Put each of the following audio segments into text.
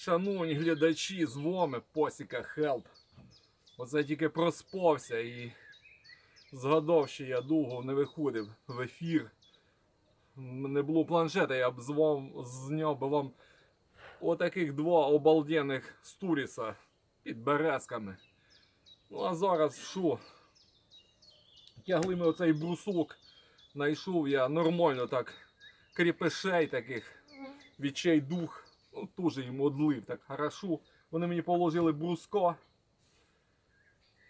Шановні глядачі, з вами Посіка Хелп. Оце тільки проспався і згадав, що я довго не виходив в ефір. Не було планшета, я б з вам зняв би вам отаких два обалденних стуріса під березками. Ну а зараз що? Тягли ми оцей брусок. Найшов я нормально так кріпешей таких відчайдух. Ну, теж їм одлив так хорошо. Вони мені положили бруска.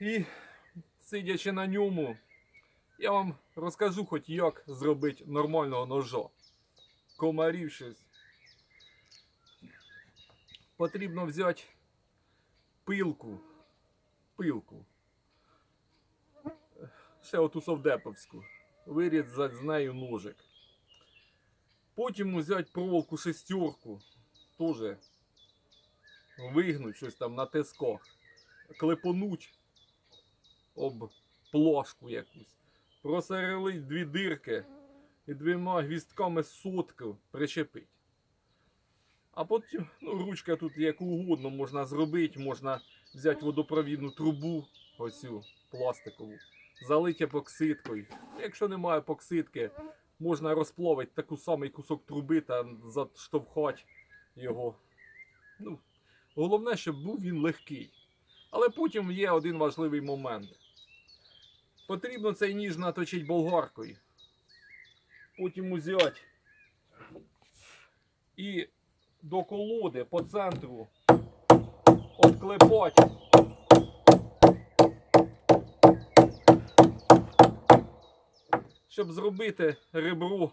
І сидячи на ньому, я вам розкажу хоч як зробити нормального ножа. Комарів щось. Потрібно взяти пилку. Пилку. Ще оту совдеповську. Вирізати з нею ножик. Потім взяти проволоку шестерку. Тоже вигнуть щось там на тисках. Клепонуть об плошку якусь. Просерелить дві дирки і двома гвістками сотку причепить. А потім, ну, ручка тут як угодно можна зробити, можна взяти водопровідну трубу, оцю пластикову, залити епоксидкою. Якщо немає епоксидки, можна розплавити таку самий кусок труби та заштовхати його. Ну, головне, щоб був він легкий. Але потім є один важливий момент. Потрібно цей ніж наточити болгаркою. Потім узяти і до колоди по центру отклепати. Щоб зробити ребро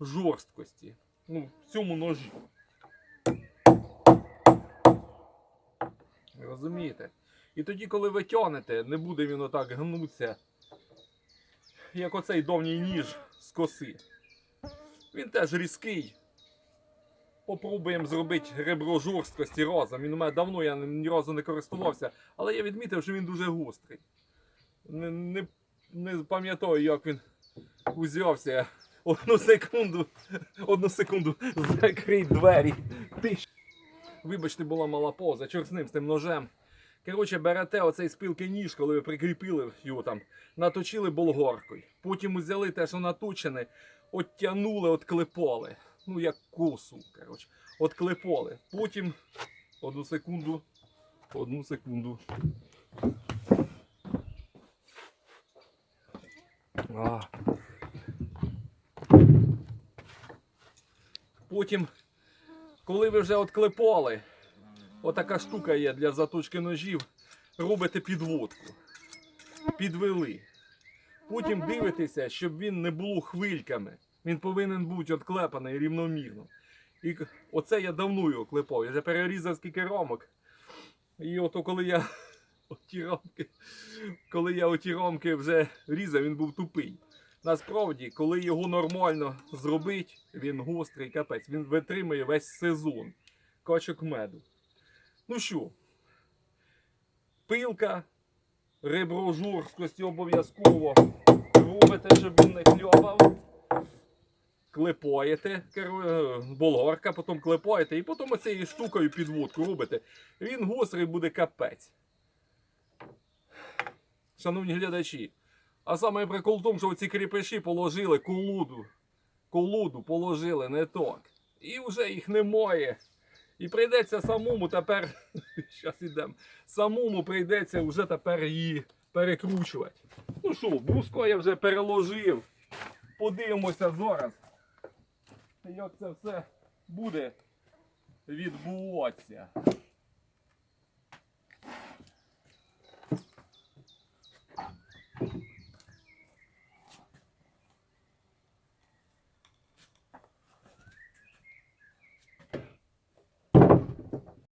жорсткості. Ну, в цьому ножі. Розумієте? І тоді, коли ви тянете, не буде він отак гнутися, як оцей давній ніж з коси. Він теж різкий. Попробуємо зробити ребро жорсткості разом. Він у мене давно я ні разу не користувався, але я відмітив, що він дуже гострий. Не, не, не пам'ятаю, як він узявся. Одну секунду, одну секунду, закрий двері. Ти ж- Вибачте, була мала поза, чорт з ним, з тим ножем. Коротше, берете оцей спілки ніж, коли ви прикріпили його там, наточили болгаркою. Потім взяли те, що наточене, оттянули, отклепали. Ну, як косу, коротше. Отклепали. Потім, одну секунду, одну секунду. А. Потім, коли ви вже отклепали, отака штука є для заточки ножів, робите підводку. Підвели. Потім дивитеся, щоб він не було хвильками. Він повинен бути отклепаний рівномірно. І оце я давно його клепав. Я вже перерізав скільки рамок. І ото коли я оті рамки, коли я оті рамки вже різав, він був тупий. Насправді, коли його нормально зробити, він гострий капець, він витримує весь сезон качок меду. Ну що, пилка, ребро жорсткості обов'язково робите, щоб він не кльовав. Клепаєте, е, болгарка, потім клепаєте і потім оцією штукою підводку робите. Він гострий буде капець. Шановні глядачі, а саме прикол в тому, що ці кріпиші положили колоду. Колоду положили не так. І вже їх немає. І прийдеться самому тепер. Зараз ідемо. Самому прийдеться вже тепер її перекручувати. Ну що, бруско я вже переложив. Подивимося зараз, як це все буде відбуватися.